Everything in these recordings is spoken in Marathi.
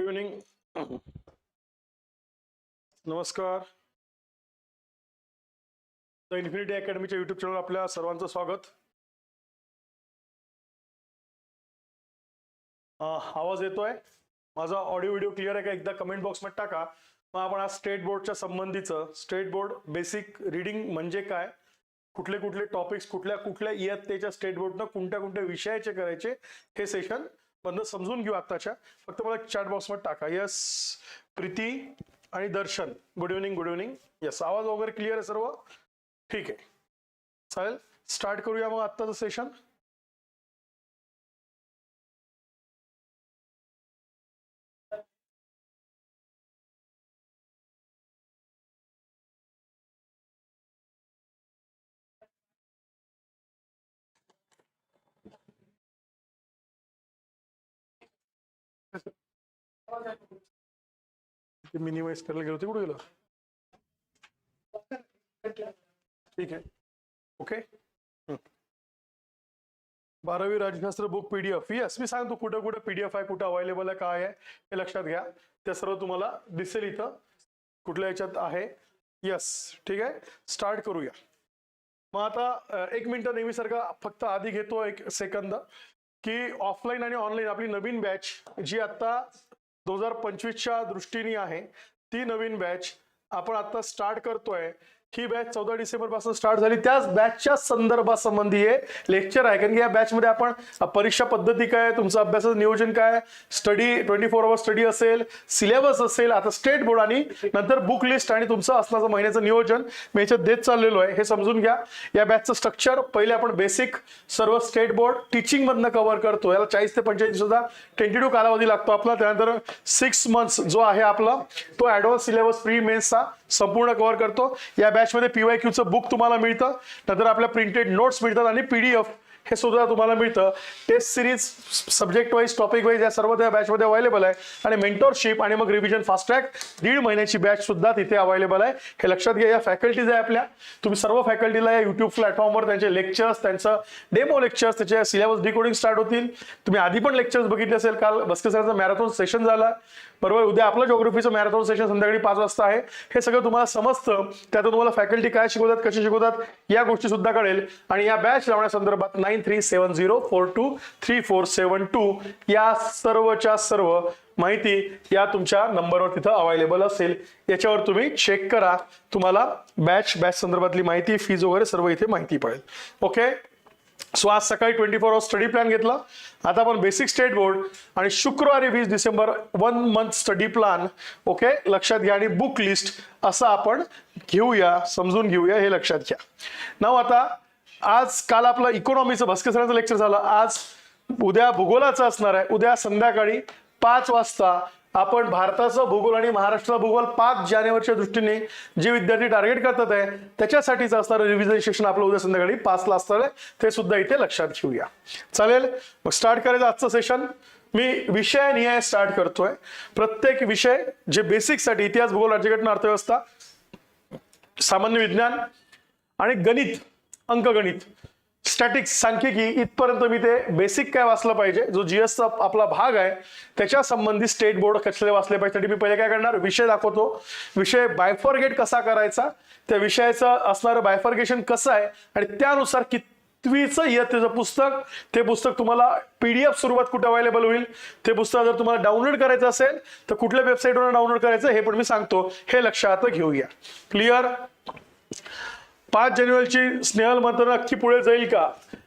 गुड इव्हनिंग नमस्कार. द इन्फिनिटी अकॅडमीच्या युट्यूब चॅनल आपल्या सर्वांचं स्वागत. आवाज येतोय? माझा ऑडिओ व्हिडिओ क्लिअर आहे का? एकदा कमेंट बॉक्समध्ये टाका. मग आपण आज स्टेट बोर्डच्या संबंधीचं स्टेट बोर्ड बेसिक रिडिंग म्हणजे काय? कुठले कुठले टॉपिक्स कुठल्या कुठल्या इयत्तेच्या स्टेट बोर्डनं कोणत्या कोणत्या विषयाचे करायचे? हे सेशन बंद समजून घेऊ आत्ताच्या. फक्त मला चॅट बॉक्समध्ये टाका. यस प्रीती आणि Darshan. Good evening good evening yes आवाज वगैरे क्लिअर आहे सर्व? ठीक आहे. चालेल? स्टार्ट करूया मग आत्ताचं सेशन मिनिमाइज करायला गेलो ते कुठे गेलो? ठीक आहे. ओके? बारावी राज्यशास्त्र बुक पीडीएफ येस मी सांगतो कुठं कुठं पीडीएफ आहे कुठं अवेलेबल आहे काय आहे हे लक्षात घ्या. ते सर्व तुम्हाला दिसेल इथं. कुठल्या याच्यात आहे? यस ठीक आहे. स्टार्ट करूया. मग आता एक मिनिट नेहमीसारखा फक्त आधी घेतो एक सेकंद की ऑफलाईन आणि ऑनलाईन आपली नवीन बॅच जी आता दोन हजार पंचवीसच्या दृष्टीने आहे. ती नवीन बॅच आपण आता स्टार्ट करतोय. ही बॅच चौदा डिसेंबरपासून स्टार्ट झाली. त्याच बॅचच्या संदर्भासंबंधी हे लेक्चर आहे. कारण की या बॅच मध्ये आपण परीक्षा पद्धती काय तुमचं अभ्यासाचं नियोजन काय study twenty four hour study असेल सिलेबस असेल आता स्टेट बोर्ड आणि नंतर बुक लिस्ट आणि तुमचं असण्याचं महिन्याचं नियोजन मी याच्यात देत चाललेलो आहे. हे समजून घ्या. या बॅचचं स्ट्रक्चर पहिले आपण बेसिक सर्व स्टेट बोर्ड टीचिंग मधनं कव्हर करतो. याला चाळीस ते पंचेचाळीस सुद्धा टेंटेटिव्ह कालावधी लागतो आपला. त्यानंतर सिक्स मंथ्स जो आहे आपला तो ऍडव्हान्स सिलेबस प्री मेन्सचा संपूर्ण कव्हर करतो. या बॅचमध्ये पीवाय क्यूचं बुक तुम्हाला मिळतं नंतर आपल्या प्रिंटेड नोट्स मिळतात आणि पीडीएफ हे सुद्धा तुम्हाला मिळतं. Test series subject wise topic wise या सर्व त्या बॅचमध्ये अवेलेबल आहे. आणि मेंटॉरशिप आणि मग रिव्हिजन फास्ट ट्रॅक दीड महिन्याची बॅच सुद्धा तिथे अवेलेबल आहे. हे लक्षात घ्या या फॅकल्टीज आहे आपल्या. तुम्ही सर्व फॅकल्टीला या युट्यूब प्लॅटफॉर्मवर त्यांचे लेक्चर्स त्यांचं डेमो लेक्चर्स त्याचे सिलेबस डिकोडिंग स्टार्ट होतील. तुम्ही आधी पण लेक्चर्स बघितले असेल काल बस्के सरांचा मॅरेथॉन सेशन झाला. बरोबर उद्या आपलं जोग्राफीचं मॅरेथॉन सेशन संध्याकाळी पाच वाजता आहे. हे सगळं तुम्हाला समजतं. त्यातून तुम्हाला फॅकल्टी काय शिकवतात कशी शिकवतात या गोष्टी सुद्धा कळेल. आणि या batch लावण्यासंदर्भात nine three seven zero four two three four seven two या सर्वच्या सर्व माहिती या तुमच्या नंबरवर तिथं अवेलेबल असेल. याच्यावर तुम्ही चेक करा. तुम्हाला बॅच बॅच संदर्भातली माहिती फीज वगैरे सर्व इथे माहिती पडेल. ओके सो आज सकाळी twenty four hours study plan घेतला. आता आपण बेसिक स्टेट बोर्ड आणि शुक्रवारी वीस December one month study plan okay लक्षात घ्या आणि बुक लिस्ट असं आपण घेऊया समजून घेऊया हे लक्षात घ्या. नाव आता आज काल आपलं इकॉनॉमीचं भस्के लेक्चर झालं. आज उद्या भूगोलाचं असणार आहे. उद्या संध्याकाळी पाच वाजता आपण भारताचं भूगोल आणि महाराष्ट्राचा भूगोल पाच जानेवारीच्या दृष्टीने जे विद्यार्थी टार्गेट करतात आहे त्याच्यासाठीच असणारं रिव्हिजन सेशन आपलं उद्या संध्याकाळी पाचला असणार आहे ते सुद्धा इथे लक्षात घेऊया. चालेल? मग स्टार्ट करायचं आजचं सेशन मी विषय निहाय स्टार्ट करतोय. प्रत्येक विषय जे बेसिकसाठी इतिहास भूगोल राज्यघटना अर्थव्यवस्था सामान्य विज्ञान आणि गणित अंकगणित स्टॅटिक्स सांख्यिकी इथपर्यंत मी ते बेसिक काय वाचलं पाहिजे जो जीएसचा आपला भाग आहे त्याच्या संबंधी स्टेट बोर्ड कसले वाचले पाहिजे. त्यासाठी मी पहिले काय करणार? विषय दाखवतो. विषय बायफॉर्गेट कसा करायचा? त्या विषयाचं असणारं बायफॉर्गेशन कसं आहे? आणि त्यानुसार कितवीचं इयत्तेचं पुस्तक? ते पुस्तक तुम्हाला पीडीएफ स्वरूपात कुठे अवेलेबल होईल? ते पुस्तक जर तुम्हाला डाउनलोड करायचं असेल तर कुठल्या वेबसाईटवर डाउनलोड करायचं हे पण मी सांगतो. हे लक्षात घेऊया. क्लिअर पाच जानेवारीची स्नेहल मंत्र नक्की पुढे जाईल का?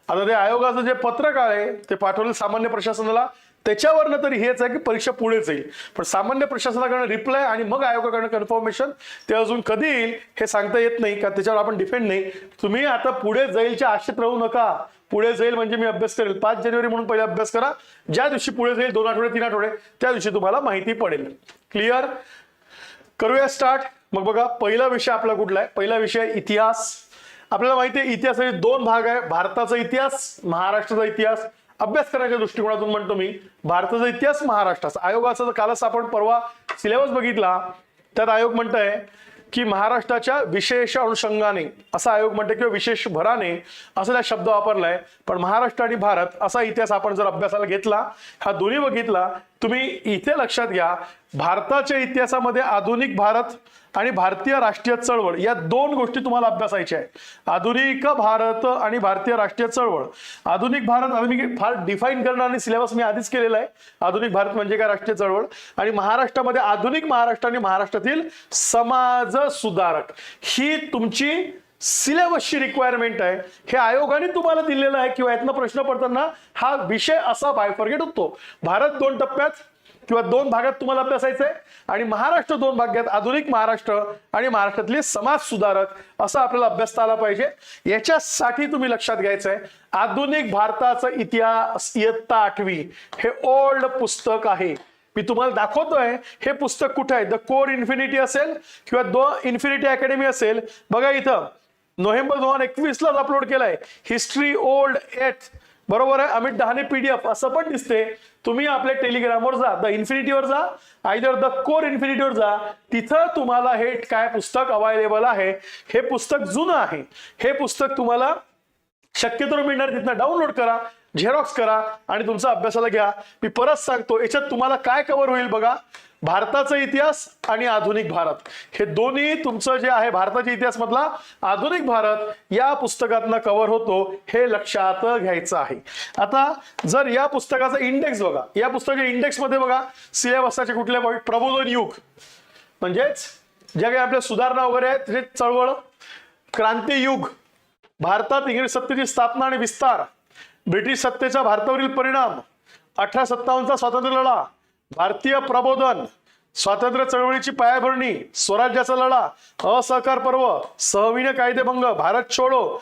आता ते आयोगाचं जे पत्रक आहे ते पाठवलं सामान्य प्रशासनाला त्याच्यावरनं तरी हेच आहे की परीक्षा पुढे जाईल. पण सामान्य प्रशासनाकडनं रिप्लाय आणि मग आयोगाकडनं कन्फर्मेशन ते अजून कधी येईल हे सांगता येत नाही का त्याच्यावर आपण डिपेंड नाही. तुम्ही आता पुढे जाईलच्या आशेत राहू नका. पुढे जाईल म्हणजे मी अभ्यास करेल. पाच जानेवारी म्हणून पहिले अभ्यास करा. ज्या दिवशी पुढे जाईल दोन आठवडे तीन आठवडे त्या दिवशी तुम्हाला माहिती पडेल. क्लिअर करूया स्टार्ट मग बघा पहिला विषय आपला कुठला आहे? पहिला विषय इतिहास. आपल्याला माहिती आहे इतिहासाचे दोन भाग आहे. भारताचा इतिहास महाराष्ट्राचा इतिहास. अभ्यास करण्याच्या दृष्टिकोनातून म्हणतो मी भारताचा इतिहास महाराष्ट्राचा. आयोगाचा जर कालच आपण परवा सिलेबस बघितला. त्यात आयोग म्हणत आहे की महाराष्ट्राच्या विशेष अनुषंगाने असा आयोग म्हणतो किंवा विशेष भराने असा त्या शब्द वापरलाय. पण महाराष्ट्र आणि भारत असा इतिहास आपण जर अभ्यासाला घेतला हा दोन्ही बघितला तुम्ही इथे लक्षात घ्या भारताच्या इतिहासामध्ये आधुनिक भारत आणि भारतीय राष्ट्रीय चळवळ या दोन गोष्टी तुम्हाला अभ्यासायच्या आहे आधुनिक भारत आणि भारतीय राष्ट्रीय चळवळ. आधुनिक भारत आम्ही फार डिफाईन करणं आणि सिलेबस मी आधीच केलेला आहे. आधुनिक भारत म्हणजे काय राष्ट्रीय चळवळ? आणि महाराष्ट्रामध्ये आधुनिक महाराष्ट्र आणि महाराष्ट्रातील समाज सुधारक. ही तुमची सिलेबसची रिक्वायरमेंट आहे. हे आयोगाने तुम्हाला दिलेलं आहे किंवा यातनं प्रश्न पडताना हा विषय असा बायफर्गेट होतो. भारत दोन टप्प्यात किंवा दोन भागात तुम्हाला अभ्यासायचं आहे आणि महाराष्ट्र दोन भागात आधुनिक महाराष्ट्र आणि महाराष्ट्रातले समाज सुधारक असं आपल्याला अभ्यासता आला पाहिजे. याच्यासाठी तुम्ही लक्षात घ्यायचं आहे आधुनिक भारताचा इतिहास इयत्ता आठवी हे ओल्ड पुस्तक आहे. मी तुम्हाला दाखवतोय हे पुस्तक कुठे आहे? द कोर इन्फिनिटी असेल किंवा दो इन्फिनिटी अकॅडमी असेल. बघा इथं नोव्हेंबर दोन हजार एकवीस लाच अपलोड केलाय. हिस्ट्री ओल्ड एट बरोबर आहे? अमित डहाणे पीडीएफ असं पण दिसते तुम्ही आपल्या टेलिग्रामवर जा द इन्फिनिटीवर जा आयदर द कोर इन्फिनिटीवर जा. तिथं तुम्हाला हे काय पुस्तक अवेलेबल आहे हे पुस्तक जुनं आहे. हे पुस्तक तुम्हाला शक्यतो मिळणार तिथनं डाउनलोड करा. झेरॉक्स करा आणि तुमचा अभ्यासाला घ्या. मी परत सांगतो याच्यात तुम्हाला काय कव्हर होईल बघा. भारताचा इतिहास आणि आधुनिक भारत. हे दोन्ही तुमचं जे आहे भारताच्या इतिहास मधला आधुनिक भारत या पुस्तकातनं कव्हर होतो हे लक्षात घ्यायचं आहे. आता जर या पुस्तकाचा इंडेक्स बघा या पुस्तकाच्या इंडेक्समध्ये बघा सिलेबसाचे कुठले point? प्रबोधन युग. म्हणजेच ज्या काही आपल्या सुधारणा वगैरे आहेत जे चळवळ. क्रांतियुग भारतात इंग्रज सत्तेची स्थापना आणि विस्तार. ब्रिटिश सत्तेचा भारतावरील परिणाम अठरा सत्तावन्नचा स्वातंत्र्य लढा भारतीय प्रबोधन स्वातंत्र्य चळवळीची पायाभरणी स्वराज्याचा लढा असहकार पर्व सहविन कायदेभंग भारत छोडो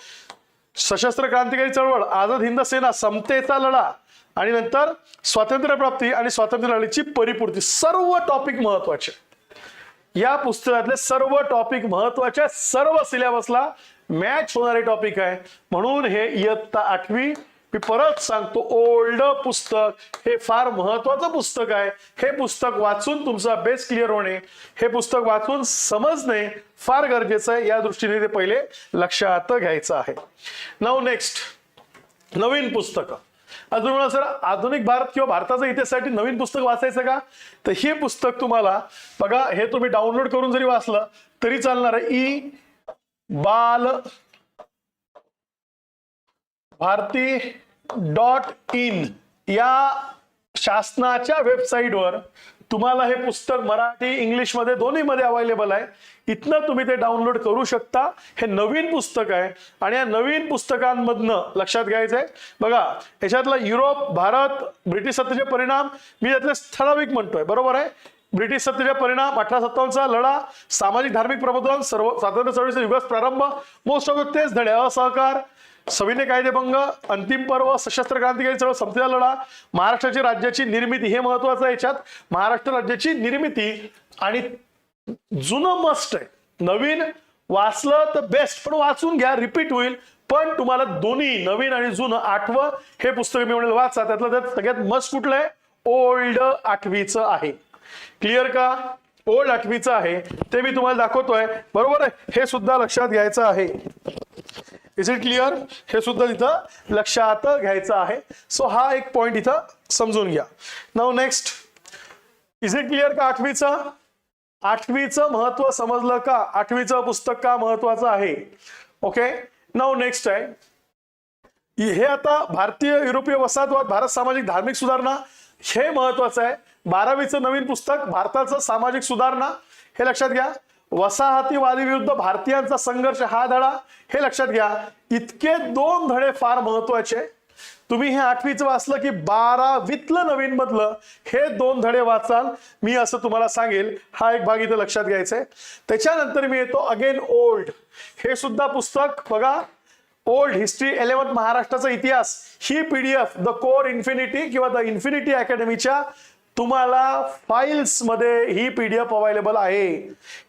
सशस्त्र क्रांतिकारी चळवळ आझाद हिंद सेना समतेचा लढा आणि नंतर स्वातंत्र्य प्राप्ती आणि स्वातंत्र्य लढीची परिपूर्ती. सर्व टॉपिक महत्त्वाचे. या पुस्तकातले सर्व टॉपिक महत्त्वाचे सर्व सिलेबसला मॅच होणारे टॉपिक आहे. म्हणून हे इयत्ता आठवी मी परत सांगतो ओल्ड पुस्तक. हे फार महत्वाचं पुस्तक आहे. हे पुस्तक वाचून तुमचा बेस क्लिअर होणे हे पुस्तक वाचून समजणे फार गरजेचं आहे. या दृष्टीने ते पहिले लक्षात घ्यायचं आहे. नाव नेक्स्ट नवीन पुस्तकं. अजून तुम्हाला सर आधुनिक भारत किंवा भारताच्या इतिहासासाठी नवीन पुस्तक वाचायचं का? तर हे पुस्तक तुम्हाला बघा हे तुम्ही डाउनलोड करून जरी वाचलं तरी चालणार आहे. ई. बाल भारती डॉट इन या शासनाच्या वेबसाईटवर तुम्हाला हे पुस्तक मराठी इंग्लिशमध्ये दोन्हीमध्ये अवेलेबल आहे. इथनं तुम्ही ते डाउनलोड करू शकता. हे नवीन पुस्तक आहे आणि या नवीन पुस्तकांमधनं लक्षात घ्यायचं आहे. बघा याच्यातला युरोप भारत ब्रिटिश सत्तेचे परिणाम मी यातले ठराविक म्हणतोय. बरोबर आहे? ब्रिटिश सत्तेचे परिणाम अठरा सत्तावन्नचा लढा सामाजिक धार्मिक प्रबोधन सर्व स्वातंत्र्य चळवळीचा युगास प्रारंभ मोस्ट ऑफ तेच धडे असहकार सविनय कायदेभंग अंतिम पर्व सशस्त्र क्रांतिकारी चळवळ संपलेला लढा महाराष्ट्राची राज्याची निर्मिती हे महत्वाचं आहे याच्यात. महाराष्ट्र राज्याची निर्मिती आणि जुनं मस्ट आहे. नवीन वाचलं तर बेस्ट पण वाचून घ्या रिपीट होईल. पण तुम्हाला दोन्ही नवीन आणि जुनं आठवं हे पुस्तक मी म्हणेल वाचा. त्यातलं त्यात सगळ्यात मस्ट कुठलं आहे? ओल्ड आठवीचं आहे. क्लिअर का? ओल्ड आठवीचं आहे. ते मी तुम्हाला दाखवतोय. बरोबर आहे? हे सुद्धा लक्षात घ्यायचं आहे. इज इट क्लिअर हे सुद्धा तिथं लक्षात घ्यायचं आहे. सो हा एक पॉइंट इथं समजून घ्या. नाव नेक्स्ट इज इट क्लिअर का आठवीचं? आठवीचं महत्त्व समजलं का? आठवीचं पुस्तक का महत्वाचं आहे? ओके नाव नेक्स्ट आहे. हे आता भारतीय युरोपीय वसाहतवाद भारत सामाजिक धार्मिक सुधारणा हे महत्वाचं आहे. बारावीचं नवीन पुस्तक भारताचं सामाजिक सुधारणा. हे लक्षात घ्या. वसाहतीवादी विरुद्ध भारतीयांचा संघर्ष हा धडा. हे लक्षात घ्या इतके दोन धडे फार महत्त्वाचे. तुम्ही हे आठवीचं वाचलं की बारावीतलं नवीन मधलं हे दोन धडे वाचाल. मी असं तुम्हाला सांगेल हा एक भाग इथं लक्षात घ्यायचा आहे. त्याच्यानंतर मी येतो अगेन ओल्ड हे सुद्धा पुस्तक बघा ओल्ड हिस्ट्री एलेव्हन महाराष्ट्राचा इतिहास. ही पीडीएफ द कोर इन्फिनिटी किंवा द इन्फिनिटी अकॅडमीच्या तुम्हाला फाईल्समध्ये ही एफ अवेलेबल आहे.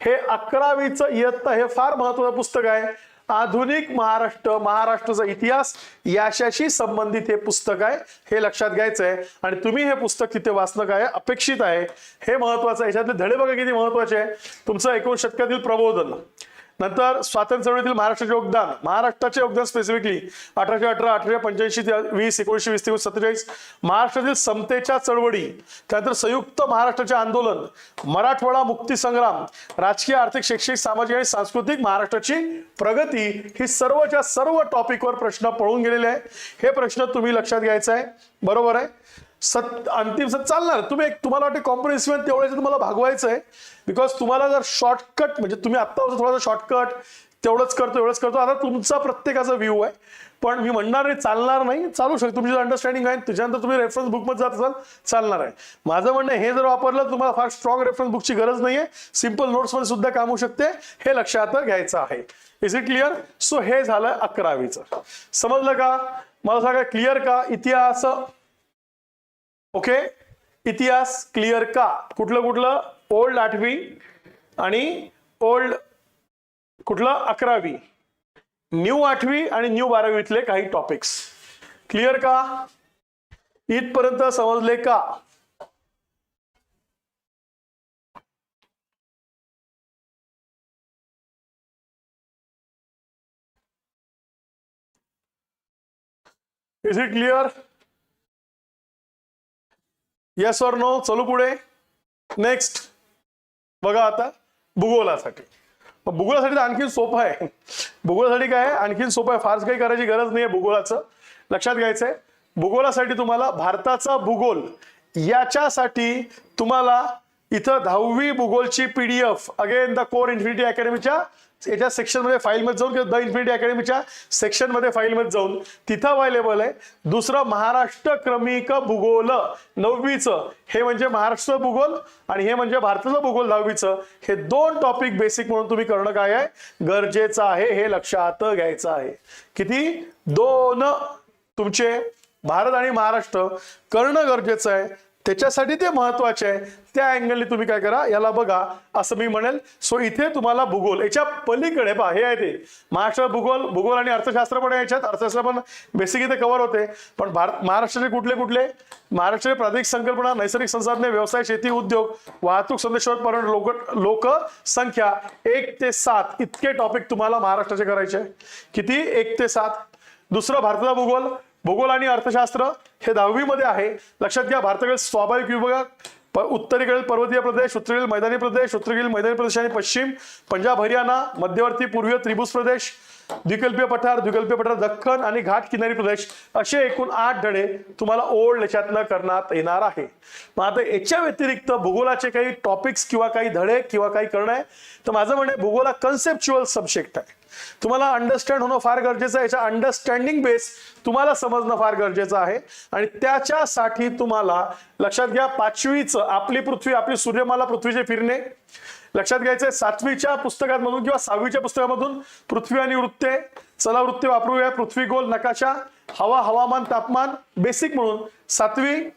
हे अकरावीचं इयत्ता हे फार महत्वाचं पुस्तक आहे. आधुनिक महाराष्ट्र महाराष्ट्राचा इतिहास याशाशी संबंधित हे पुस्तक आहे. हे लक्षात घ्यायचं आहे आणि तुम्ही हे पुस्तक तिथे वाचणं काय अपेक्षित आहे हे महत्वाचं आहे. याच्यातले धडे बघा किती महत्त्वाचे आहे. तुमचं एकूण शतकातील प्रबोधन. नंतर स्वातंत्र्य चळवळीतील महाराष्ट्राचे योगदान महाराष्ट्राचे योगदान स्पेसिफिकली अठराशे अठरा अठराशे पंच्याऐंशी ते वीस एकोणीशे वीस ते सत्तेचाळीस महाराष्ट्रातील समतेच्या चळवळी त्यानंतर संयुक्त महाराष्ट्राचे आंदोलन मराठवाडा मुक्ती संग्राम राजकीय आर्थिक शैक्षणिक सामाजिक आणि सांस्कृतिक महाराष्ट्राची प्रगती ही सर्वच्या सर्व टॉपिकवर प्रश्न पळून गेलेले आहे. हे प्रश्न तुम्ही लक्षात घ्यायचा आहे. बरोबर आहे? सत अंतिम सत चालणार. तुम्ही एक तुम्हाला वाटते कॉम्प्रिहेन्सिव्ह तेवढ्याचं तुम्हाला भागवायचं आहे बिकॉज तुम्हाला जर शॉर्टकट म्हणजे तुम्ही आत्ता थोडासा शॉर्टकट तेवढंच करतो एवढंच करतो आता तुमचा प्रत्येकाचा व्ह्यू आहे. पण मी म्हणणार नाही चालणार नाही चालू शकतो. तुमची अंडरस्टँडिंग आहे त्याच्यानंतर तुम्ही रेफरन्स बुकमध्ये जात असाल चालणार आहे. माझं म्हणणं हे जर वापरलं तुम्हाला फार स्ट्रॉंग रेफरन्स बुकची गरज नाही आहे सिंपल नोट्समध्ये सुद्धा काम होऊ शकते. हे लक्षात घ्यायचं आहे. इज इट क्लिअर सो हे झालं अकरावीचं. समजलं का? मला सांगा क्लिअर का? इतिहास ओके इतिहास क्लिअर का? कुठलं कुठलं? ओल्ड आठवी आणि ओल्ड कुठलं? अकरावी. न्यू आठवी आणि न्यू बारावीतले काही टॉपिक्स क्लिअर का? इथपर्यंत समजले का? इज इट क्लिअर येस और नो चलू पुढे. नेक्स्ट बघा आता भूगोलासाठी. भूगोलासाठी तर आणखीन सोपं आहे. भूगोलासाठी काय आहे? आणखीन सोपं आहे. फारच काही करायची गरज नाही आहे भूगोलाचं. लक्षात घ्यायचंय. भूगोलासाठी तुम्हाला भारताचा भूगोल याच्यासाठी तुम्हाला इथं दहावी भूगोलची PDF again the core infinity अकॅडमीच्या याच्या सेक्शनमध्ये फाईलमध्ये जाऊन किंवा द इन्फिनिटी अकॅडमीच्या सेक्शनमध्ये फाईलमध्ये जाऊन तिथं अवेलेबल आहे. दुसरं महाराष्ट्र क्रमिक भूगोल नववीचं. हे म्हणजे महाराष्ट्र भूगोल आणि हे म्हणजे भारताचं भूगोल दहावीचं. हे दोन टॉपिक बेसिक म्हणून तुम्ही करणं काय आहे? गरजेचं आहे हे लक्षात घ्यायचं आहे. किती? दोन तुमचे भारत आणि महाराष्ट्र करणं गरजेचं आहे. त्याच्यासाठी ते महत्त्वाचे आहे. त्या अँगलने तुम्ही काय करा याला बघा. असं मी म्हणेल सो इथे तुम्हाला भूगोल याच्या पलीकडे पहा हे आहे ते. महाराष्ट्र भूगोल भूगोल आणि अर्थशास्त्र पण याच्यात. अर्थशास्त्र पण बेसिक इथे कव्हर होते. पण भारत महाराष्ट्राचे कुठले कुठले? महाराष्ट्राचे प्रादेशिक संकल्पना नैसर्गिक संसाधने व्यवसाय शेती उद्योग वाहतूक संदेशावर पर्यटन लोक लोकसंख्या एक ते सात इतके टॉपिक तुम्हाला महाराष्ट्राचे करायचे. आहे. किती? एक ते सात. दुसरं भारताचा भूगोल भूगोल आणि अर्थशास्त्र हे दहावीमध्ये आहे. लक्षात घ्या भारताकडे स्वाभाविक विभाग प- उत्तरेकडील पर्वतीय प्रदेश उत्तरेकडील मैदानी प्रदेश उत्तरेकडील मैदानी प्रदेश आणि पश्चिम पंजाब हरियाणा मध्यवर्ती पूर्वीय त्रिभुज प्रदेश द्विकल्पीय पठार द्विकल्पीय पठार दख्खन आणि घाट किनारी प्रदेश असे एकूण आठ धडे तुम्हाला ओल्ड याच्यातनं करण्यात येणार आहे. मग आता याच्या व्यतिरिक्त भूगोलाचे काही टॉपिक्स किंवा काही धडे किंवा काही करणं आहे. तर माझं म्हणणं भूगोल हा कन्सेप्च्युअल सब्जेक्ट आहे. तुम्हाला अंडरस्टँड होणं फार गरजेचं आहे. याच्या अंडरस्टँडिंग बेस तुम्हाला समजणं फार गरजेचं आहे. आणि त्याच्यासाठी तुम्हाला लक्षात घ्या पाचवीचं आपली पृथ्वी आपली सूर्यमाला पृथ्वीचे फिरणे. लक्षात घ्यायचंय सातवीच्या पुस्तकांमधून किंवा सहावीच्या पुस्तकामधून पृथ्वी आणि वृत्ते. चला वृत्ते वापरूया. पृथ्वी गोल नकाशा हवा हवामान तापमान बेसिक म्हणून. सातवी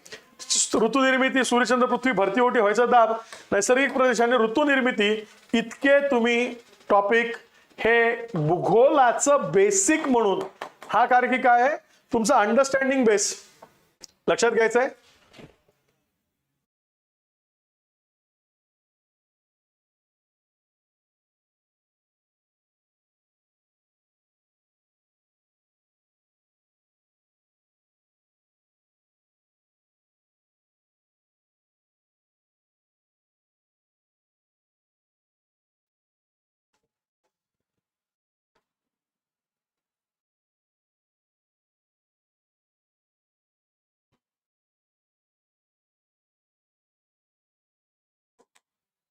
ऋतुनिर्मिती सूर्यचंद्र पृथ्वी भरती ओटी व्हायचा दाब. नैसर्गिक प्रदेश आणि ऋतुनिर्मिती. इतके तुम्ही टॉपिक हे भूगोलाचं बेसिक म्हणून. हा कारकी की काय आहे? तुमचं अंडरस्टँडिंग बेस लक्षात घ्यायचं आहे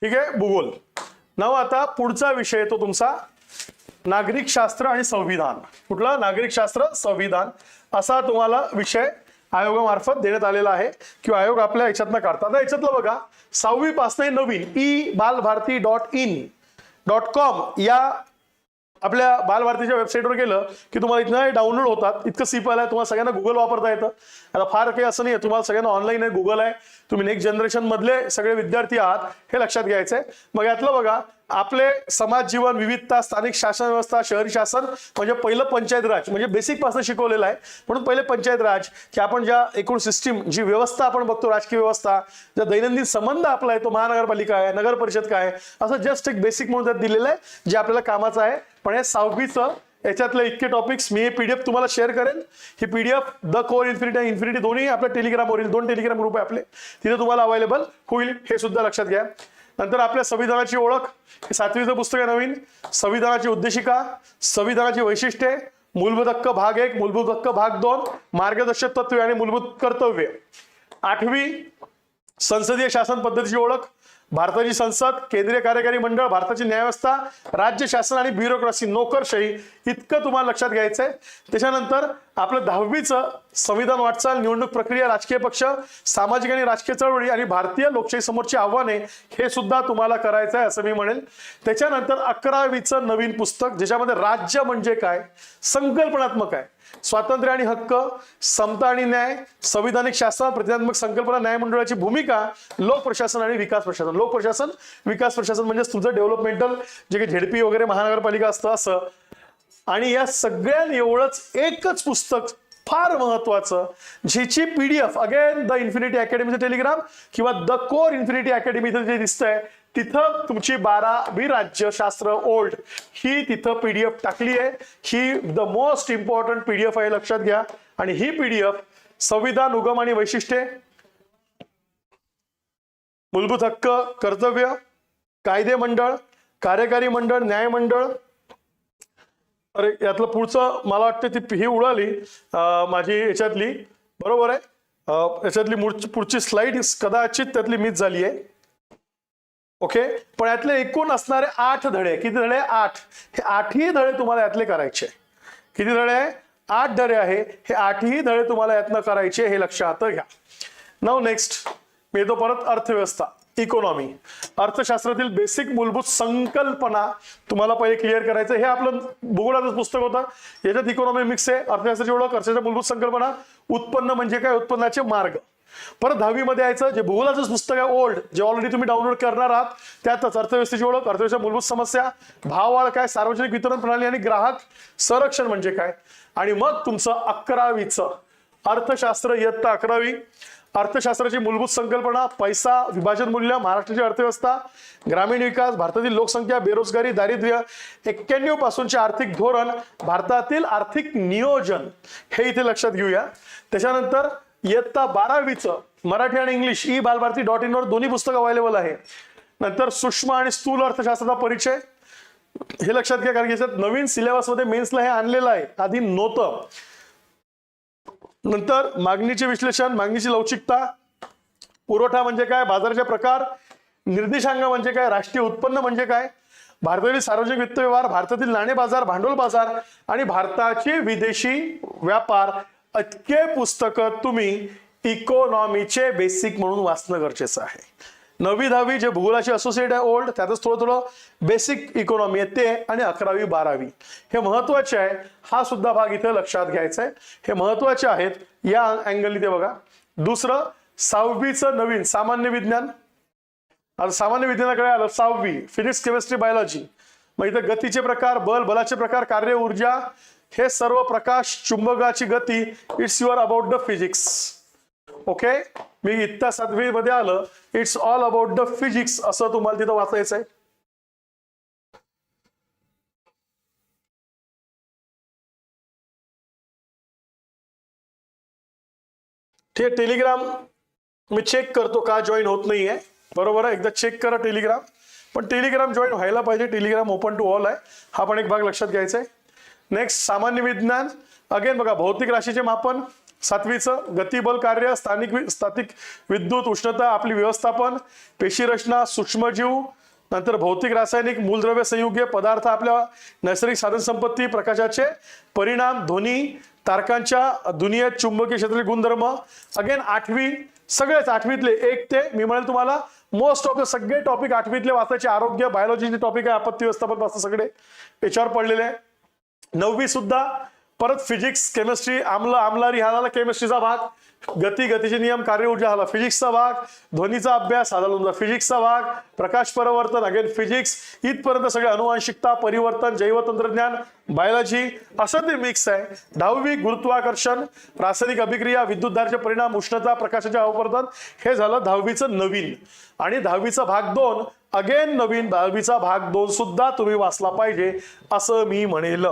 ठीक आहे? भूगोल. नव आता पुढचा विषय येतो तुमचा. नागरिक शास्त्र आणि संविधान. कुठला? नागरिक शास्त्र संविधान. असा तुम्हाला विषय आयोगामार्फत देण्यात आलेला आहे. किंवा आयोग आपल्या याच्यातनं काढतात. आता याच्यातलं बघा सहावी पासून नवीन E Balbharati dot in dot com या आपल्या बालभारतीच्या वेबसाईटवर गेलं की तुम्हाला इथनं डाउनलोड होतात. इतकं सिंपल आहे तुम्हाला सगळ्यांना गुगल वापरता येतं. आता फार काही असं नाही आहे तुम्हाला सगळ्यांना ऑनलाईन आहे गुगल आहे. तुम्ही नेक्स्ट जनरेशन मधले सगळे विद्यार्थी आहात हे लक्षात घ्यायचंय. मग यातलं बघा आपले समाज जीवन विविधता स्थानिक शासन व्यवस्था शहरी शासन म्हणजे पहिलं पंचायत राज म्हणजे बेसिकपासून शिकवलेलं आहे. म्हणून पहिले पंचायत राज की आपण ज्या एकूण सिस्टीम जी व्यवस्था आपण बघतो राजकीय व्यवस्था ज्या दैनंदिन संबंध आपला आहे तो महानगरपालिका आहे नगर परिषद काय असं जस्ट एक बेसिक म्हणून त्यात दिलेलं आहे जे आपल्याला कामाचं आहे. पण हे सहावीचं याच्यातले इतके टॉपिक्स मी हे पीडीएफ तुम्हाला शेअर करेन. ही पीडीएफ द कोर इन्फिनिटी आणि इन्फिनिटी दोन्ही आपल्या टेलिग्रामवरील दोन टेलिग्राम ग्रुप आहे आपले. तिथे तुम्हाला अवेलेबल होईल हे सुद्धा लक्षात घ्या. नंतर आपल्या संविधानाची ओळख. हे सातवीचं पुस्तक आहे नवीन. संविधानाची उद्देशिका संविधानाची वैशिष्ट्ये मूलभूत हक्क भाग एक मूलभूत हक्क भाग दोन मार्गदर्शक तत्वे आणि मूलभूत कर्तव्य. आठवी संसदीय शासन पद्धतीची ओळख. भारताची संसद केंद्रीय कार्यकारी मंडळ भारताची न्यायव्यवस्था राज्य शासन आणि ब्युरोक्रॅसी नोकरशाही इतकं तुम्हाला लक्षात घ्यायचंय. त्याच्यानंतर आपलं दहावीचं संविधान वाटचाल निवडणूक प्रक्रिया राजकीय पक्ष सामाजिक आणि राजकीय चळवळी आणि भारतीय लोकशाही समोरची आव्हाने हे सुद्धा तुम्हाला करायचं आहे असं मी म्हणेल त्याच्यानंतर अकरावीचं नवीन पुस्तक ज्याच्यामध्ये राज्य म्हणजे काय संकल्पनात्मक आहे. स्वातंत्र्य आणि हक्क समता आणि न्याय संविधानिक शासन प्रतिज्ञात्मक संकल्पना न्याय मंडळाची भूमिका लोक प्रशासन आणि विकास प्रशासन. लोक प्रशासन विकास प्रशासन म्हणजे तुझं डेव्हलपमेंटल जे काही झेडपी वगैरे महानगरपालिका असतं असं. आणि या सगळ्या एवढंच एकच पुस्तक फार महत्वाचं ज्याची पीडीएफ अगेन द इन्फिनिटी अकॅडमीचं टेलिग्राम किंवा द कोर इन्फिनिटी अकॅडमीचं जे दिसतंय तिथं तुमची बारावी राज्यशास्त्र ओल्ड. ही तिथं पीडीएफ टाकली आहे. ही द मोस्ट इम्पॉर्टंट पीडीएफ आहे लक्षात घ्या. आणि ही पीडीएफ संविधान उगम आणि वैशिष्ट्ये. मूलभूत हक्क कर्तव्य कायदे मंडळ कार्यकारी मंडळ न्याय मंडळ. अरे यातलं पुढचं मला वाटतं ती ही उडाली माझी याच्यातली. बरोबर आहे? याच्यातली पुढची स्लाईड कदाचित त्यातली मिस झाली आहे. ओके? पण यातले एकूण असणारे आठ धडे किती धडे? आठ. हे आठही धडे तुम्हाला यातले करायचे. किती धडे? आठ धडे आहे. हे आठही धडे तुम्हाला यातनं करायचे हे लक्षात घ्या. नाव नेक्स्ट मी येतो परत अर्थव्यवस्था इकॉनॉमी अर्थशास्त्रातील बेसिक मूलभूत संकल्पना तुम्हाला पहिले क्लिअर करायचं हे आपलं भूगोलाचं पुस्तक होतं. याच्यात इकॉनॉमी मिक्स आहे. अर्थशास्त्राची ओळख अर्थशास्त्र मूलभूत संकल्पना. उत्पन्न म्हणजे काय? उत्पन्नाचे मार्ग. परत दहावीमध्ये यायचं जे भूगोलाचं पुस्तक आहे ओल्ड जे ऑलरेडी तुम्ही डाउनलोड करणार आहात त्यातच अर्थव्यवस्थेची ओळख अर्थव्यवस्था मूलभूत समस्या भाववाळ काय सार्वजनिक वितरण प्रणाली आणि ग्राहक संरक्षण म्हणजे काय? आणि मग तुमचं अकरावीचं अर्थशास्त्र इयत्ता अकरावी अर्थशास्त्राची मूलभूत संकल्पना पैसा विभाजन मूल्य महाराष्ट्राची अर्थव्यवस्था ग्रामीण विकास भारतातील लोकसंख्या बेरोजगारी दारिद्र्य एक्क्याण्णव पासूनचे आर्थिक धोरण भारतातील आर्थिक नियोजन. हे इथे लक्षात घेऊया. त्याच्यानंतर इयत्ता बारावीचं मराठी आणि English E Balbharati dot in वर दोन्ही पुस्तक अवेलेबल आहे नंतर सूक्ष्म आणि स्थूल अर्थशास्त्राचा परिचय. हे लक्षात घ्या कारण की याच्यात नवीन सिलेबसमध्ये मेन्सला हे आणलेलं आहे. आधी नव्हतं. नंतर मागणीचे विश्लेषण मागणीची लवचिकता. पुरवठा म्हणजे काय? बाजाराचे प्रकार. निर्देशांक म्हणजे काय? राष्ट्रीय उत्पन्न म्हणजे काय? भारतातील सार्वजनिक वित्त व्यवहार भारतातील नाणे बाजार भांडवल बाजार आणि भारताचे विदेशी व्यापार. इतके पुस्तकं तुम्ही इकॉनॉमीचे बेसिक म्हणून वाचणं गरजेचं आहे. नववी दहावी जे भूगोलाचे असोसिएट आहे ओल्ड त्यातच थोडं थोडं बेसिक इकॉनॉमी आहे ते आणि अकरावी बारावी. हे महत्त्वाचे आहे हा सुद्धा भाग इथे लक्षात घ्यायचा आहे. हे महत्त्वाचे आहेत या अँगल इथे बघा. दुसरं सहावीचं नवीन सामान्य विज्ञान. आता सामान्य विज्ञानाकडे आलं सहावी फिजिक्स केमिस्ट्री बायोलॉजी मग इथं गतीचे प्रकार बल बलाचे प्रकार कार्य ऊर्जा हे सर्व प्रकाश चुंबकाची गती it's your about the physics okay मी इत्ता सातवी मध्ये आलं it's all about the physics असं तुम्हाला तिथं वाचायचं आहे ठीक आहे टेलिग्राम मी चेक करतो का जॉईन होत नाहीये. बरोबर आहे? एकदा चेक करा टेलिग्राम. पण टेलिग्राम जॉईन व्हायला पाहिजे. टेलिग्राम ओपन टू ऑल आहे. हा पण एक भाग लक्षात घ्यायचा आहे नेक्स्ट सामान्य विज्ञान. अगेन बघा भौतिक राशीचे मापन सातवीचं गतिबल कार्य स्थानिक वि- स्थानिक विद्युत उष्णता आपली व्यवस्थापन पेशी रचना सूक्ष्मजीव नंतर भौतिक रासायनिक मूलद्रव्य संयुगे पदार्थ आपल्या नैसर्गिक साधनसंपत्ती प्रकाशाचे परिणाम ध्वनी तारकांच्या दुनियेत चुंबकीय क्षेत्रातील गुणधर्म. अगेन आठवी सगळेच आठवीतले एक ते मी म्हणेल तुम्हाला मोस्ट ऑफ द सगळे टॉपिक आठवीतले वाचायचे. आरोग्य बायोलॉजीचे टॉपिक आहे आपत्ती व्यवस्थापन वाचतं सगळे. याच्यावर पडलेले. आहे नववी सुद्धा परत फिजिक्स केमिस्ट्री आम्ल आमलारी हा झाला केमिस्ट्रीचा भाग गती गतीचे नियम कार्य ऊर्जा झाला फिजिक्सचा भाग ध्वनीचा अभ्यास हा झाला तुमचा फिजिक्सचा भाग प्रकाश परिवर्तन अगेन फिजिक्स इथपर्यंत सगळे अनुवांशिकता परिवर्तन जैवतंत्रज्ञान बायोलॉजी असं ते मिक्स आहे. दहावी गुरुत्वाकर्षण रासायनिक अभिक्रिया विद्युतधारचे परिणाम उष्णता प्रकाशाचे अवपर्तन हे झालं दहावीचं नवीन. आणि दहावीचा भाग दोन अगेन नवीन दहावीचा भाग दोन सुद्धा तुम्ही वाचला पाहिजे असं मी म्हणेल.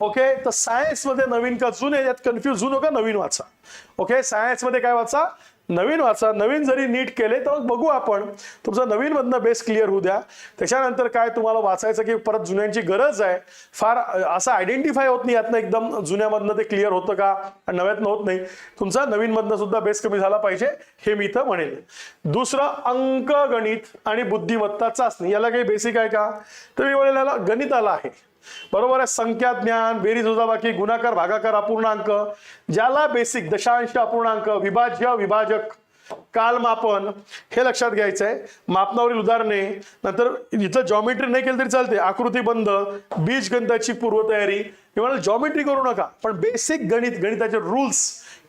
ओके तर सायन्समध्ये नवीन का जुने यात कन्फ्युज होऊ नका नवीन वाचा. ओके सायन्समध्ये काय वाचा? नवीन वाचा नवीन जरी नीट केले तर बघू आपण. तुमचं नवीन मधनं बेस क्लिअर होऊ द्या. त्याच्यानंतर काय तुम्हाला वाचायचं की परत जुन्यांची गरज आहे? फार असं आयडेंटिफाय होत नाही यातनं एकदम जुन्यामधनं ते क्लिअर होतं का? नव्यातनं होत नाही. तुमचा नवीन मधनं सुद्धा बेस कमी झाला पाहिजे हे मी इथं म्हणेन. दुसरं अंक गणित आणि बुद्धिमत्ता चाचणी. याला काही बेसिक आहे का? तर मी म्हणेल याला गणिताला आहे. बरोबर आहे संख्या ज्ञान बेरीज वजाबाकी गुणाकार भागाकार अपूर्णांक ज्याला बेसिक दशांश अपूर्णांक विभाज्य विभाजक कालमापन हे लक्षात घ्यायचं आहे मापनावरील उदाहरणे नंतर इथं जॉमेट्री नाही केली तरी चालते आकृती बंद बीज गणिताची पूर्वतयारी. मी जॉमेट्री करू नका पण बेसिक गणित गणिताचे रूल्स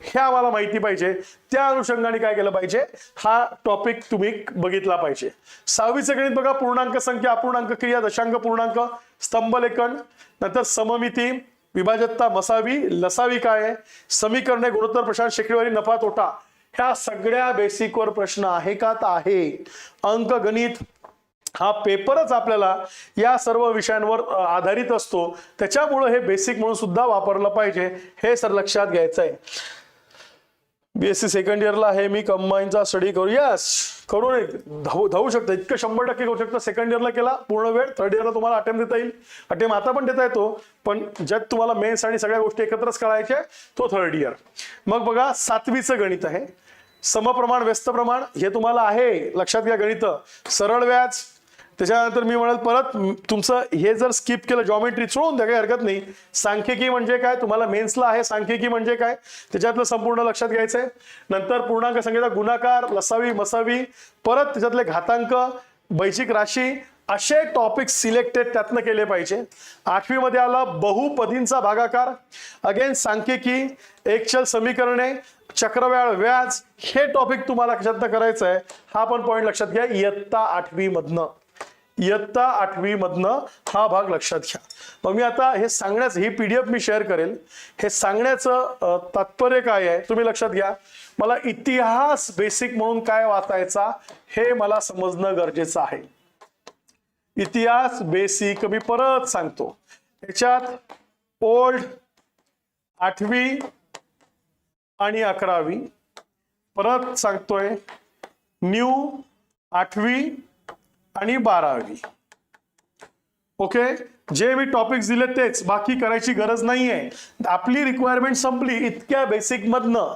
हे आम्हाला माहिती पाहिजे. त्या अनुषंगाने काय केलं पाहिजे? हा टॉपिक तुम्ही बघितला पाहिजे. सहावीचं गणित बघा पूर्णांक संख्या अपूर्णांक क्रिया दशांक पूर्णांक स्तंभलेखन नंतर सममिती विभाजकता मसावी लसावी काय आहे? समीकरणे गुणोत्तर प्रशांत शेकडेवारी नफा तोटा. ह्या सगळ्या बेसिकवर प्रश्न आहे का तर आहे. अंक गणित हा पेपरच आपल्याला या सर्व विषयांवर आधारित असतो. त्याच्यामुळं हे बेसिक म्हणून सुद्धा वापरलं पाहिजे. हे सर लक्षात घ्यायचं आहे बीएससी सेकंड इयरला आहे मी कंबाईनचा स्टडी करू. यस करू नये धावू धावू शकता. इतकं शंभर टक्के करू शकता. सेकंड इयरला केला पूर्ण वेळ. थर्ड इयरला तुम्हाला अटेम्प्ट देता येईल. अटेम्प्ट आता पण देता येतो. पण ज्यात तुम्हाला मेन्स आणि सगळ्या गोष्टी एकत्रच करायच्या तो थर्ड इयर मग बघा सातवीचं गणित आहे. समप्रमाण व्यस्त प्रमाण हे तुम्हाला आहे. लक्षात घ्या गणित. सरळ व्याज त्याच्यानंतर मी म्हणाल परत तुमचं हे जर स्किप केलं जॉमेट्री सोडून द्या काही हरकत नाही. सांख्यिकी म्हणजे काय? तुम्हाला मेन्सला आहे सांख्यिकी म्हणजे काय? त्याच्यातलं संपूर्ण लक्षात घ्यायचंय. नंतर पूर्णांक संख्येचा गुणाकार लसावी मसावी परत त्याच्यातले घातांक बैशिक राशी असे टॉपिक सिलेक्टेड त्यातनं केले पाहिजे. आठवीमध्ये आला बहुपदींचा भागाकार. अगेन सांख्यिकी एकचल समीकरणे चक्रव्याळ व्याज हे टॉपिक तुम्हाला कशातनं करायचं आहे हा पण पॉईंट लक्षात घ्या इयत्ता आठवी मधनं इयत्ता आठवी मधनं हा भाग लक्षात घ्या. मग मी आता हे सांगण्याचं ही पीडीएफ मी शेअर करेल. हे सांगण्याचं तात्पर्य काय आहे तुम्ही लक्षात घ्या. मला इतिहास बेसिक म्हणून काय वाचायचा हे मला समजणं गरजेचं आहे. इतिहास बेसिक मी परत सांगतो. याच्यात ओल्ड आठवी आणि अकरावी. परत सांगतोय न्यू आठवी आणि बारावी. ओके जे मी टॉपिक्स दिले तेच. बाकी करायची गरज नाहीये. आपली रिक्वायरमेंट संपली इतक्या बेसिक मधनं.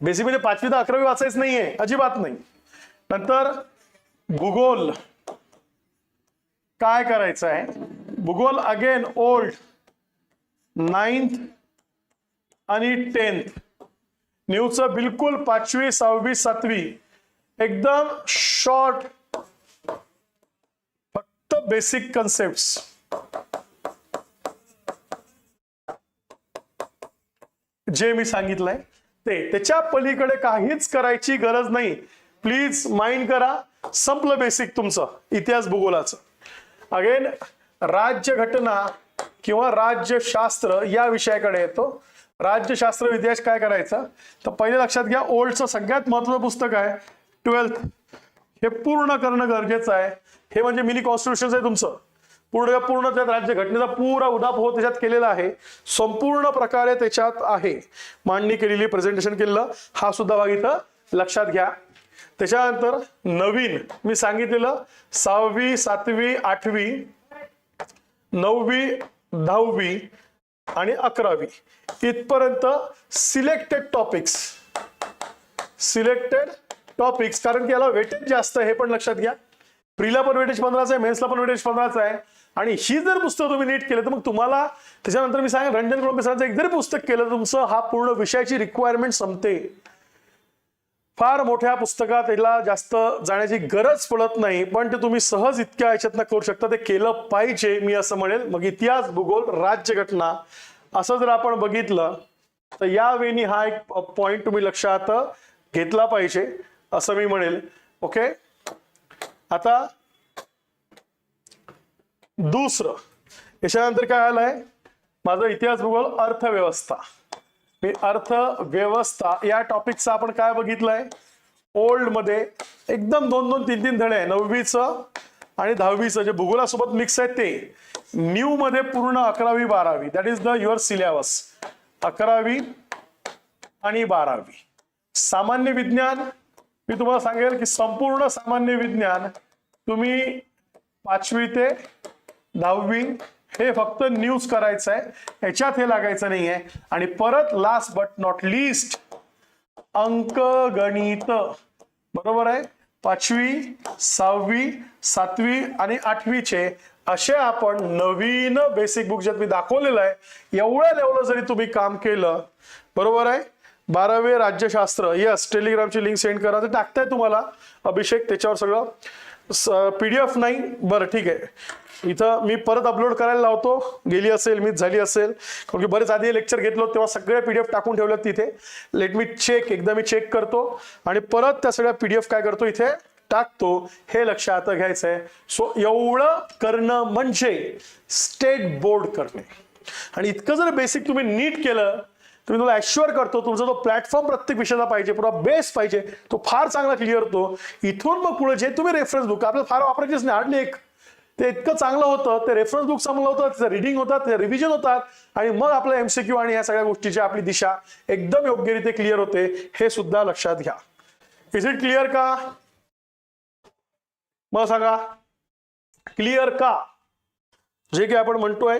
बेसिक म्हणजे पाचवी ते अकरावी वाचायच नाहीये. अजिबात नाही. नंतर भूगोल. काय करायचं आहे? भूगोल अगेन ओल्ड नाइन्थ आणि टेन्थ न्यूचं बिलकुल पाचवी सहावी सातवी. एकदम शॉर्ट बेसिक कन्सेप्ट जे मी सांगितलंय ते. त्याच्या पलीकडे काहीच करायची गरज नाही. प्लीज माइंड करा संपलं बेसिक तुमचं इतिहास भूगोलाचं. अगेन राज्यघटना किंवा राज्यशास्त्र या विषयाकडे येतो. राज्यशास्त्र इतिहास काय करायचा? तर पहिले लक्षात घ्या ओल्डचं सगळ्यात महत्वाचं पुस्तक आहे ट्वेल्थ. हे पूर्ण करणं गरजेचं आहे. हे म्हणजे मिनी कॉन्स्टिट्यूशन आहे तुमचं. पूर्ण पूर्ण त्यात राज्य घटनेचा पुरा उदाप हो त्याच्यात केलेला आहे. संपूर्ण प्रकारे त्याच्यात आहे. मांडणी केलेली प्रेझेंटेशन केलेलं हा सुद्धा भाग इथं लक्षात घ्या. त्याच्यानंतर नवीन मी सांगितलेलं सहावी सातवी आठवी नववी दहावी आणि अकरावी. इथपर्यंत सिलेक्टेड टॉपिक्स सिलेक्टेड टॉपिक्स कारण की याला वेटेज जास्त हे पण लक्षात घ्या. प्रीला पण वेटेज पंधराचा आहे मेन्सला पण वेटेज पंधराचा आहे. आणि ही जर पुस्तक तुम्ही नीट केलं तर मग तुम्हाला त्याच्यानंतर मी सांगेन रंजन कुळंबे सरांचं एक जरी पुस्तक केलं तुमचं हा पूर्ण विषयाची रिक्वायरमेंट संपते. फार मोठ्या पुस्तकात याला जास्त जाण्याची गरज पडत नाही पण ते तुम्ही सहज इतक्या याच्यातनं करू शकता. ते केलं पाहिजे मी असं म्हणेल. मग इतिहास भूगोल राज्यघटना असं जर आपण बघितलं तर या वेनी हा एक पॉइंट तुम्ही लक्षात घेतला पाहिजे असं मी म्हणेल. ओके आता दुसरं याच्यानंतर काय आलंय? माझा इतिहास भूगोल अर्थव्यवस्था. मी अर्थव्यवस्था या टॉपिकचा आपण काय बघितलंय? ओल्डमध्ये एकदम दोन दोन तीन तीन धडे आहे. नववीचं आणि दहावीचं. जे भूगोलासोबत मिक्स आहे ते. न्यू मध्ये पूर्ण अकरावी बारावी. That is the your syllabus अकरावी आणि बारावी. सामान्य विज्ञान मी तुम्हाला सांगेल की संपूर्ण सामान्य विज्ञान तुम्ही पाचवी ते दहावी हे फक्त न्यूज करायचं आहे याच्यात हे लागायचं नाही आहे आणि परत लास्ट बट नॉट लिस्ट अंक गणित. बरोबर आहे? पाचवी सहावी सातवी आणि आठवीचे असे आपण नवीन बेसिक बुक ज्यात मी दाखवलेलं आहे एवढ्या लेवलला जरी तुम्ही काम केलं बरोबर आहे? बारावे राज्यशास्त्र यस टेलिग्रामची लिंक सेंड करा. ते टाकताय तुम्हाला अभिषेक त्याच्यावर सगळं. पीडीएफ नाही. बरं ठीक आहे. इथं मी परत अपलोड करायला लावतो. गेली असेल मिस झाली असेल. कारण की बरेच आधी लेक्चर घेतलं तेव्हा सगळे पीडीएफ टाकून ठेवलं तिथे. लेट मी चेक एकदा मी चेक करतो. आणि परत त्या सगळ्या पीडीएफ काय करतो इथे टाकतो. हे लक्षात घ्यायचं आहे सो एवढं करणं म्हणजे स्टेट बोर्ड करणे. आणि इतकं जर बेसिक तुम्ही नीट केलं तर मी तुला ॲश्युअर करतो तुमचा जो प्लॅटफॉर्म प्रत्येक विषयाचा पाहिजे पुरा बेस पाहिजे तो फार चांगला क्लिअर होतो. इथून मग पुढे जे तुम्ही रेफरन्स बुक आपल्याला फार वापरायचेच नाही हार्डली एक. ते इतकं चांगलं होतं ते रेफरन्स बुक चांगलं होतं त्याचं रिडिंग होतात ते रिव्हिजन होतात आणि मग आपलं एमसीक्यू आणि ह्या सगळ्या गोष्टीची आपली दिशा एकदम योग्यरीत्या क्लिअर होते हे सुद्धा लक्षात घ्या. इज इट क्लिअर का? मग सांगा. क्लिअर का? जे काही आपण म्हणतोय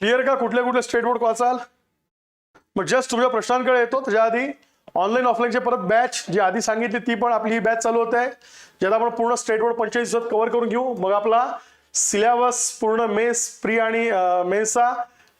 क्लिअर का? कुठल्या कुठल्या स्टेट बोर्ड वाचाल मग जस्ट तुमच्या प्रश्नांकडे येतो. त्याच्या आधी ऑनलाईन ऑफलाईनचे परत बॅच जी आधी सांगितली ती पण आपली ही बॅच चालू होत. आहे ज्यात आपण पूर्ण स्टेट बोर्ड पंचेचाळीस दिवसात कव्हर करून घेऊ. मग आपला सिलेबस पूर्ण मेस प्री आणि मेन्सचा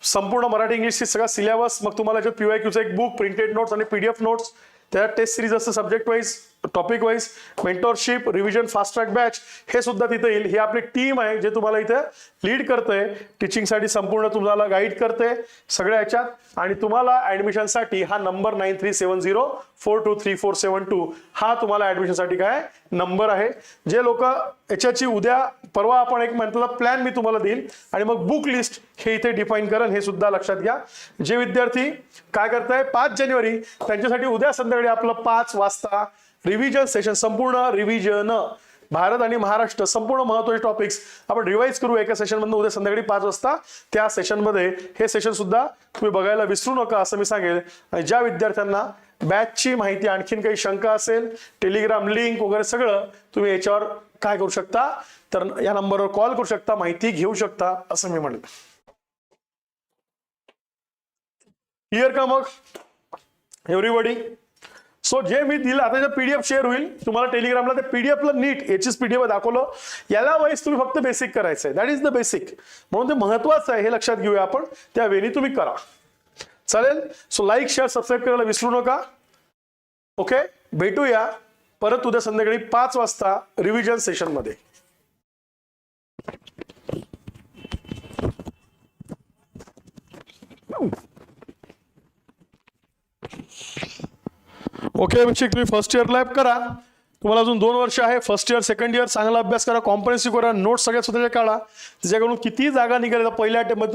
संपूर्ण मराठी इंग्लिशची सगळा सिलेबस मग तुम्हाला याच्यात पीवाय क्यूचा एक बुक प्रिंटेड नोट्स आणि पीडीएफ नोट्स त्या टेस्ट सिरीज असतं subject wise topic wise mentorship revision fast track batch हे सुद्धा तिथे येईल. ही आपली टीम आहे जे तुम्हाला इथे लीड करते टीचिंगसाठी संपूर्ण तुम्हाला गाईड करते सगळ्या ह्याच्यात. आणि तुम्हाला ऍडमिशनसाठी हा number nine three seven zero four two three four seven two हा तुम्हाला ऍडमिशनसाठी काय नंबर आहे. जे लोक याच्याची उद्या परवा आपण एक मंथला प्लॅन मी तुम्हाला देईल. आणि मग बुक लिस्ट हे इथे डिफाईन करेल. हे सुद्धा लक्षात घ्या. जे विद्यार्थी काय करताय पाच जानेवारी त्यांच्यासाठी उद्या संध्याकाळी आपलं पाच वाजता रिव्हिजन सेशन संपूर्ण रिव्हिजन भारत आणि महाराष्ट्र संपूर्ण महत्त्वाचे टॉपिक्स आपण रिवाईज करू एका सेशनमधून उद्या संध्याकाळी पाच वाजता त्या सेशनमध्ये हे सेशन सुद्धा तुम्ही बघायला विसरू नका असं मी सांगेल. आणि ज्या विद्यार्थ्यांना बॅचची माहिती आणखीन काही शंका असेल टेलिग्राम लिंक वगैरे सगळं तुम्ही याच्यावर काय करू शकता तर या नंबरवर कॉल करू शकता माहिती घेऊ शकता असं मी म्हणलं. क्लिअर का मग एव्हरीबडी सो जे मी दिलं आता पीडीएफ शेअर होईल. तुम्हाला टेलिग्रामला ते पीडीएफला नीट याचीच पीडीएफ दाखवलं. याला वाईज तुम्ही फक्त बेसिक करायचं आहे दॅट इज द बेसिक म्हणून ते महत्वाचं आहे हे लक्षात घेऊया आपण. त्या वेळी तुम्ही करा. चालेल? सो लाईक शेअर सबस्क्राईब करायला विसरू नका. ओके भेटूया परत उद्या संध्याकाळी पाच वाजता रिव्हिजन सेशनमध्ये Ooh. ओके अभिषेक तुम्ही फर्स्ट इयर लॅब करा. तुम्हाला अजून दोन वर्ष आहे. फर्स्ट इयर सेकंड इयर चांगला अभ्यास करा. कॉम्प्रेन्सिव्ह करा. नोट्स सगळ्या स्वतःच्या काढा. त्याच्याकडून किती जागा निघाल्या पहिल्या अटेम्प्ट